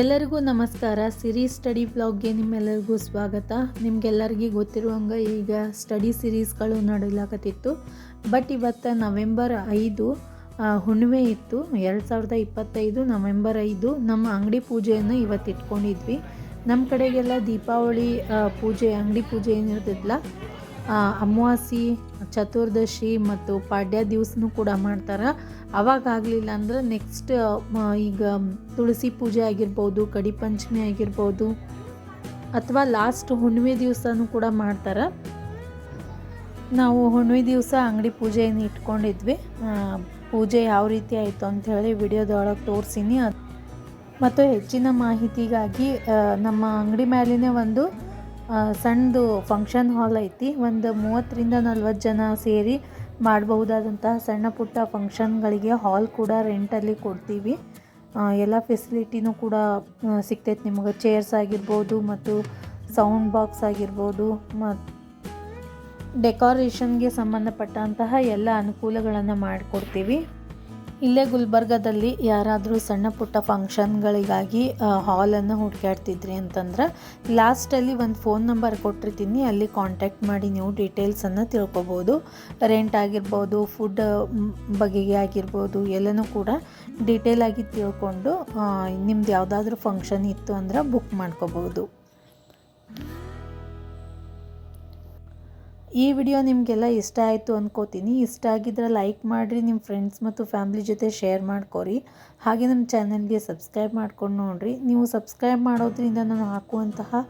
ಎಲ್ಲರಿಗೂ ನಮಸ್ಕಾರ. ಸಿರಿ ಸ್ಟಡಿ ಬ್ಲಾಗ್ಗೆ ನಿಮ್ಮೆಲ್ಲರಿಗೂ ಸ್ವಾಗತ. ನಿಮ್ಗೆಲ್ಲರಿಗೂ ಗೊತ್ತಿರುವಂಗೆ ಈಗ ಸ್ಟಡಿ ಸಿರೀಸ್ಗಳು ನಡೀಲಾಕತ್ತಿತ್ತು ಬಟ್ ಇವತ್ತು ನವೆಂಬರ್ ಐದು ಹುಣ್ಣಿಮೆ ಇತ್ತು. ಎರಡು ಸಾವಿರದ ಇಪ್ಪತ್ತೈದು ನವೆಂಬರ್ ಐದು ನಮ್ಮ ಅಂಗಡಿ ಪೂಜೆಯನ್ನು ಇವತ್ತು ಇಟ್ಕೊಂಡಿದ್ವಿ. ನಮ್ಮ ಕಡೆಗೆಲ್ಲ ದೀಪಾವಳಿ ಪೂಜೆ, ಅಂಗಡಿ ಪೂಜೆ ಏನಿರ್ತಿದ್ಲ ಅಮಾವಾಸ್ಯೆ, ಚತುರ್ದಶಿ ಮತ್ತು ಪಾಡ್ಯ ದಿವಸನೂ ಕೂಡ ಮಾಡ್ತಾರೆ. ಅವಾಗ ಆಗಲಿಲ್ಲ ಅಂದ್ರೆ ನೆಕ್ಸ್ಟ್ ಈಗ ತುಳಸಿ ಪೂಜೆ ಆಗಿರ್ಬೋದು, ಕಡಿ ಪಂಚಮಿ ಆಗಿರ್ಬೋದು, ಅಥವಾ ಲಾಸ್ಟ್ ಹುಣ್ಣಿಮೆ ದಿವಸನೂ ಕೂಡ ಮಾಡ್ತಾರೆ. ನಾವು ಹುಣ್ಣಿಮೆ ದಿವಸ ಅಂಗಡಿ ಪೂಜೆಯನ್ನು ಇಟ್ಕೊಂಡಿದ್ವಿ. ಪೂಜೆ ಯಾವ ರೀತಿ ಆಯಿತು ಅಂಥೇಳಿ ವಿಡಿಯೋದೊಳಗೆ ತೋರಿಸಿನಿ. ಮತ್ತು ಹೆಚ್ಚಿನ ಮಾಹಿತಿಗಾಗಿ ನಮ್ಮ ಅಂಗಡಿ ಮ್ಯಾಲಿನೇ ಒಂದು ಸಣ್ಣದು ಫಂಕ್ಷನ್ ಹಾಲ್ ಐತಿ. ಒಂದು ಮೂವತ್ತರಿಂದ ನಲ್ವತ್ತು ಜನ ಸೇರಿ ಮಾಡಬಹುದಾದಂತಹ ಸಣ್ಣ ಪುಟ್ಟ ಫಂಕ್ಷನ್ಗಳಿಗೆ ಹಾಲ್ ಕೂಡ ರೆಂಟಲ್ಲಿ ಕೊಡ್ತೀವಿ. ಎಲ್ಲ ಫೆಸಿಲಿಟಿನೂ ಕೂಡ ಸಿಗ್ತೈತೆ ನಿಮಗೆ. ಚೇರ್ಸ್ ಆಗಿರ್ಬೋದು ಮತ್ತು ಸೌಂಡ್ ಬಾಕ್ಸ್ ಆಗಿರ್ಬೋದು ಮತ್ತು ಡೆಕೋರೇಷನ್ಗೆ ಸಂಬಂಧಪಟ್ಟಂತಹ ಎಲ್ಲ ಅನುಕೂಲಗಳನ್ನು ಮಾಡಿಕೊಡ್ತೀವಿ. ಇಲ್ಲೇ ಗುಲ್ಬರ್ಗದಲ್ಲಿ ಯಾರಾದರೂ ಸಣ್ಣ ಪುಟ್ಟ ಫಂಕ್ಷನ್ಗಳಿಗಾಗಿ ಹಾಲನ್ನು ಹುಡುಕಾಡ್ತಿದ್ರಿ ಅಂತಂದ್ರೆ ಲಾಸ್ಟಲ್ಲಿ ಒಂದು ಫೋನ್ ನಂಬರ್ ಕೊಟ್ಟಿರ್ತೀನಿ, ಅಲ್ಲಿ ಕಾಂಟ್ಯಾಕ್ಟ್ ಮಾಡಿ ನೀವು ಡೀಟೇಲ್ಸನ್ನು ತಿಳ್ಕೊಬೋದು. ರೆಂಟ್ ಆಗಿರ್ಬೋದು ಫುಡ್ ಬಗೆಗೆ ಆಗಿರ್ಬೋದು, ಎಲ್ಲನೂ ಕೂಡ ಡೀಟೇಲಾಗಿ ತಿಳ್ಕೊಂಡು ನಿಮ್ದು ಯಾವುದಾದ್ರೂ ಫಂಕ್ಷನ್ ಇತ್ತು ಅಂದ್ರೆ ಬುಕ್ ಮಾಡ್ಕೋಬೋದು. ಈ ವಿಡಿಯೋ ನಿಮಗೆಲ್ಲ ಇಷ್ಟ ಆಯಿತು ಅಂದ್ಕೋತೀನಿ ಇಷ್ಟ ಆಗಿದ್ರೆ ಲೈಕ್ ಮಾಡಿರಿ ನಿಮ್ಮ ಫ್ರೆಂಡ್ಸ್ ಮತ್ತು ಫ್ಯಾಮ್ಲಿ ಜೊತೆ ಶೇರ್ ಮಾಡ್ಕೊರಿ. ಹಾಗೆ ನಮ್ಮ ಚಾನಲ್ಗೆ ಸಬ್ಸ್ಕ್ರೈಬ್ ಮಾಡ್ಕೊಂಡು ನೋಡಿರಿ. ನೀವು ಸಬ್ಸ್ಕ್ರೈಬ್ ಮಾಡೋದ್ರಿಂದ ನಾನು ಹಾಕುವಂತಹ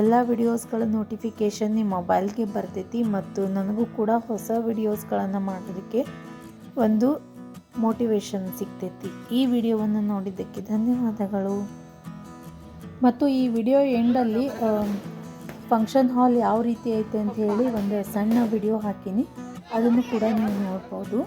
ಎಲ್ಲ ವಿಡಿಯೋಸ್ಗಳ ನೋಟಿಫಿಕೇಷನ್ ನಿಮ್ಮ ಮೊಬೈಲ್ಗೆ ಬರ್ತೈತಿ ಮತ್ತು ನನಗೂ ಕೂಡ ಹೊಸ ವಿಡಿಯೋಸ್ಗಳನ್ನು ಮಾಡೋದಕ್ಕೆ ಒಂದು ಮೋಟಿವೇಶನ್ ಸಿಗ್ತೈತಿ. ಈ ವಿಡಿಯೋವನ್ನು ನೋಡಿದ್ದಕ್ಕೆ ಧನ್ಯವಾದಗಳು. ಮತ್ತು ಈ ವಿಡಿಯೋ ಎಂಡಲ್ಲಿ ಫಂಕ್ಷನ್ ಹಾಲ್ ಯಾವ ರೀತಿ ಐತೆ ಅಂತ ಹೇಳಿ ಒಂದು ಸಣ್ಣ ವಿಡಿಯೋ ಹಾಕೀನಿ. ಅದನ್ನು ಕೂಡ ನೀವು ನೋಡ್ಬೋದು.